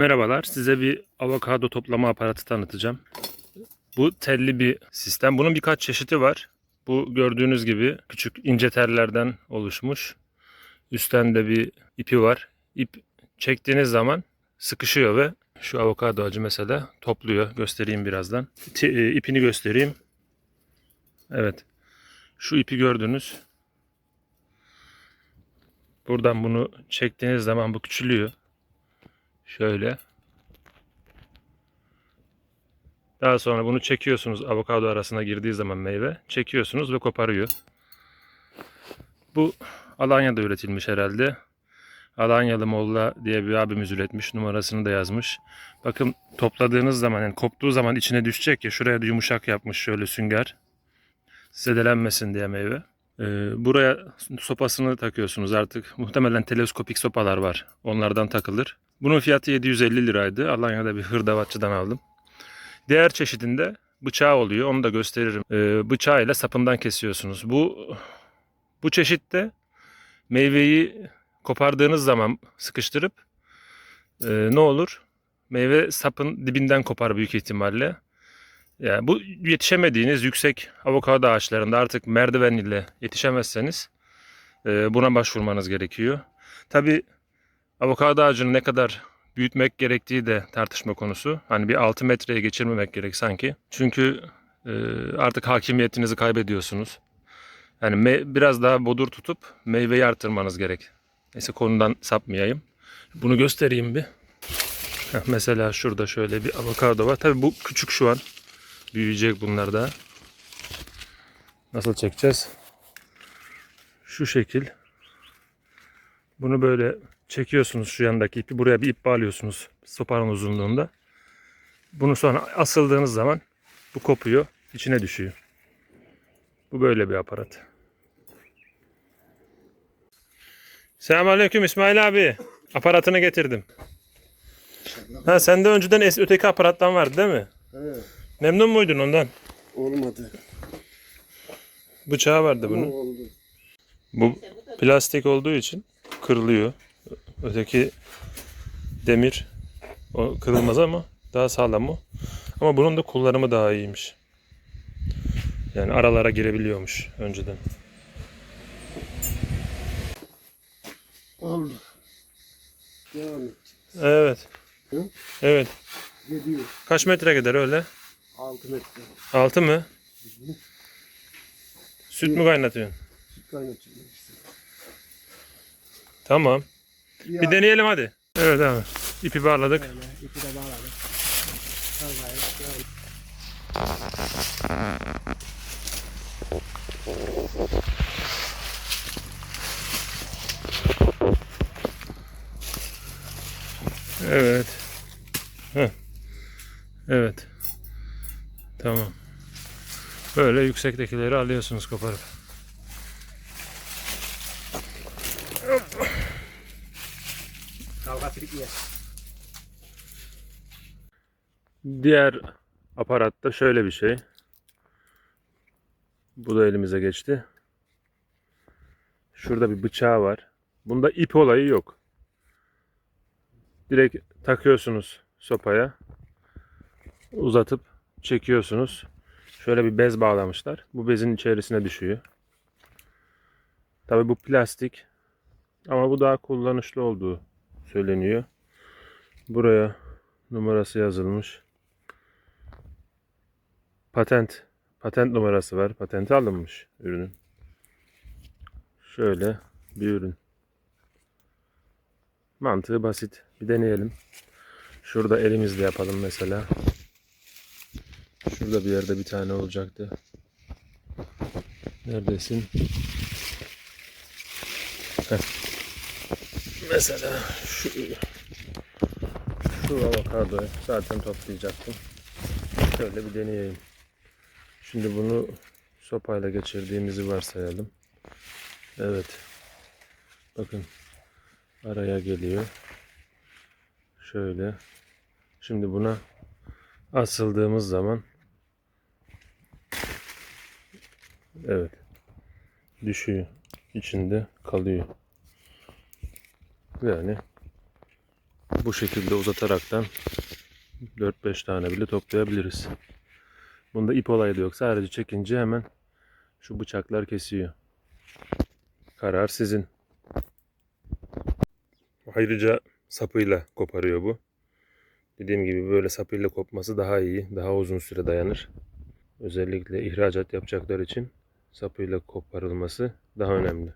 Merhabalar, size bir avokado toplama aparatı tanıtacağım. Bu telli bir sistem. Bunun birkaç çeşidi var. Bu gördüğünüz gibi küçük ince tellerden oluşmuş. Üstten de bir ipi var. İp çektiğiniz zaman sıkışıyor ve şu avokado ağacı mesela topluyor. Göstereyim birazdan. E, ipini göstereyim. Evet. Şu ipi gördünüz. Buradan bunu çektiğiniz zaman bu küçülüyor. Şöyle. Daha sonra bunu çekiyorsunuz avokado arasına girdiği zaman meyve. Çekiyorsunuz ve koparıyor. Bu Alanya'da üretilmiş herhalde. Alanyalı Molla diye bir abimiz üretmiş. Numarasını da yazmış. Bakın topladığınız zaman yani koptuğu zaman içine düşecek ya şuraya yumuşak yapmış şöyle sünger. Zedelenmesin diye meyve. Ee, buraya sopasını takıyorsunuz artık. Muhtemelen teleskopik sopalar var. Onlardan takılır. Bunun fiyatı 750 liraydı. Alanya'da bir hırdavatçıdan aldım. Diğer çeşidinde bıçağı oluyor. Onu da gösteririm. Ee, bıçağıyla sapından kesiyorsunuz. Bu bu çeşitte meyveyi kopardığınız zaman sıkıştırıp e, ne olur? Meyve sapın dibinden kopar büyük ihtimalle. Yani bu yetişemediğiniz yüksek avokado ağaçlarında artık merdiven ile yetişemezseniz e, buna başvurmanız gerekiyor. Tabi avokado ağacını ne kadar büyütmek gerektiği de tartışma konusu. Hani bir 6 metreye geçirmemek gerek sanki. Çünkü e, artık hakimiyetinizi kaybediyorsunuz. Yani biraz daha bodur tutup meyveyi artırmanız gerek. Neyse konudan sapmayayım. Bunu göstereyim bir. Heh, mesela şurada şöyle bir avokado var. Tabi bu küçük şu an. Büyüyecek bunlar da. Nasıl çekeceğiz? Şu şekil. Bunu böyle çekiyorsunuz şu yandaki ipi. Buraya bir ip bağlıyorsunuz sopanın uzunluğunda. Bunu sonra asıldığınız zaman bu kopuyor. içine düşüyor. Bu böyle bir aparat. Selamünaleyküm İsmail abi. Aparatını getirdim. Ha sende önceden es- öteki aparattan vardı değil mi? Evet, Memnun muydun ondan? olmadı. Bıçağı vardı bunun. oldu. Bu plastik olduğu için kırılıyor. Öteki demir o kırılmaz ama daha sağlam o. Ama bunun da kullanımı daha iyiymiş. Yani aralara girebiliyormuş önceden. Oldu. Devam et. Evet. Hı? Evet. Gidiyor. Kaç metre gider öyle? 6 metre. Altı mı? Süt mü kaynatıyorsun? Süt kaynatıyor işte. Tamam. Ya, Bir deneyelim hadi. Evet abi. İpi bağladık. Böyle ipi de bağladık. Evet. Heh. Evet. Tamam. Böyle yüksektekileri alıyorsunuz koparıp. Kavga trik yer. Diğer aparatta şöyle bir şey. Bu da elimize geçti. Şurada bir bıçağı var. Bunda ip olayı yok. Direkt takıyorsunuz sopaya. Uzatıp çekiyorsunuz. Şöyle bir bez bağlamışlar. Bu bezin içerisine düşüyor. Tabi bu plastik. Ama bu daha kullanışlı olduğu söyleniyor. Buraya numarası yazılmış. Patent. Patent numarası var. Patenti alınmış ürünün. Şöyle bir ürün. Mantığı basit. Bir deneyelim. Şurada elimizle yapalım mesela. Şurada bir yerde bir tane olacaktı. Neredesin? Heh. Mesela şu şu avokadoyu zaten toplayacaktım. Şöyle bir deneyeyim. Şimdi bunu sopayla geçirdiğimizi varsayalım. Evet. Bakın araya geliyor. Şöyle. Şimdi buna asıldığımız zaman evet düşüyor. içinde kalıyor. Yani bu şekilde uzataraktan 4-5 tane bile toplayabiliriz. Bunda ip olayı da yok. Sadece çekince hemen şu bıçaklar kesiyor. Karar sizin. Ayrıca sapıyla koparıyor bu. Dediğim gibi böyle sapıyla kopması daha iyi. Daha uzun süre dayanır. Özellikle ihracat yapacaklar için sapıyla koparılması daha önemli.